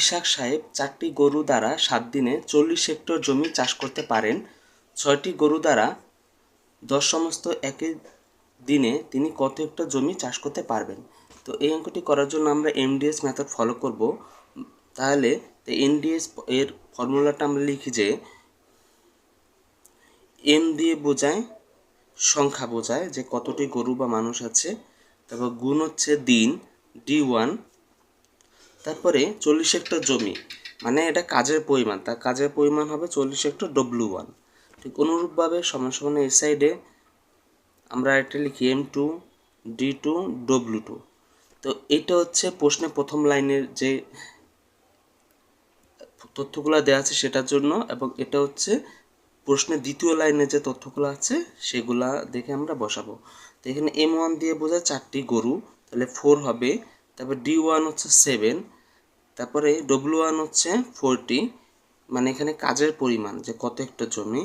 ইসাক সাহেব চারটি গরু দ্বারা সাত দিনে চল্লিশ হেক্টর জমি চাষ করতে পারেন। ছয়টি গরু দ্বারা দশ সমস্ত একই দিনে তিনি কত হেক্টর জমি চাষ করতে পারবেন? তো এই অঙ্কটি করার জন্য আমরা এমডিএস মেথড ফলো করব। তাহলে এনডিএস এর ফর্মুলাটা আমরা লিখি যে এম দিয়ে বোঝায়, সংখ্যা বোঝায় যে কতটি গরু বা মানুষ আছে। তারপর গুণ হচ্ছে দিন ডি ওয়ান তারপরে চল্লিশ হেক্টর জমি মানে এটা কাজের পরিমাণ, তার কাজের পরিমাণ হবে চল্লিশ হেক্টর ডব্লু ওয়ান ঠিক অনুরূপভাবে সমান এই সাইডে আমরা এটা লিখি M two D two W two তো এটা হচ্ছে প্রশ্নে প্রথম লাইনের যে তথ্যগুলো দেওয়া আছে সেটার জন্য, এবং এটা হচ্ছে প্রশ্নের দ্বিতীয় লাইনে যে তথ্যগুলো আছে সেগুলা দেখে আমরা বসাবো। তো এখানে এম ওয়ান দিয়ে বোঝায় চারটি গরু, তাহলে ফোর হবে, তারপর ডি ওয়ান হচ্ছে সেভেন তারপরে ডব্লু ওয়ান হচ্ছে ফোরটি মানে এখানে কাজের পরিমাণ, যে কত একটা জমি।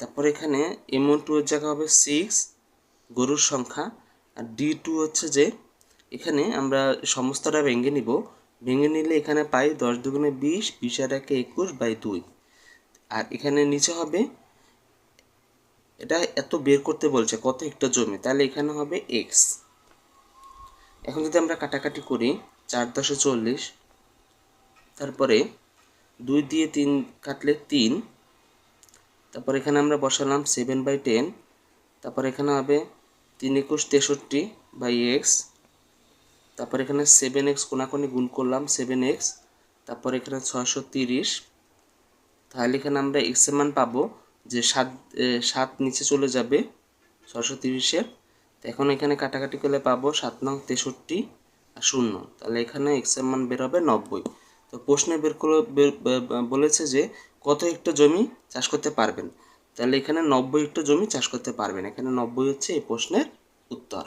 তারপর এখানে এম ওয়ান টু এর জায়গা হবে সিক্স গরুর সংখ্যা। আর ডি টু হচ্ছে যে, এখানে আমরা সমস্তটা ভেঙে নিব। ভেঙে নিলে এখানে পাই দশ দুগুণে বিশ বিশ আর একে একুশ বাই দুই। আর এখানে নিচে হবে, এটা এত বের করতে বলছে কত একটা জমি, তাহলে এখানে হবে এক্স এখন যদি আমরা কাটাকাটি করি, চার দশে চল্লিশ তারপরে দুই দিয়ে তিন কাটলে তিন। তারপর এখানে আমরা বসালাম সেভেন বাই টেন তারপর এখানে হবে তিন একুশ তেষট্টি বাই এক্স তারপর এখানে সেভেন এক্স কোনাকোনি গুণ করলাম সেভেন এক্স তারপর এখানে ছয়শো তিরিশ। তাহলে এখানে আমরা এক্সের মান পাবো যে সাত সাত নিচে চলে যাবে ছশো তিরিশের। তো এখন এখানে কাটাকাটি করলে পাবো সাত নং তেষট্টি আর শূন্য। তাহলে এখানে এক্সের মান বেরোবে নব্বই। তো প্রশ্নে বের করে বলেছে যে কত হেক্টর জমি চাষ করতে পারবেন? তাহলে এখানে নব্বই হেক্টর জমি চাষ করতে পারবেন। এখানে নব্বই হচ্ছে এই প্রশ্নের উত্তর।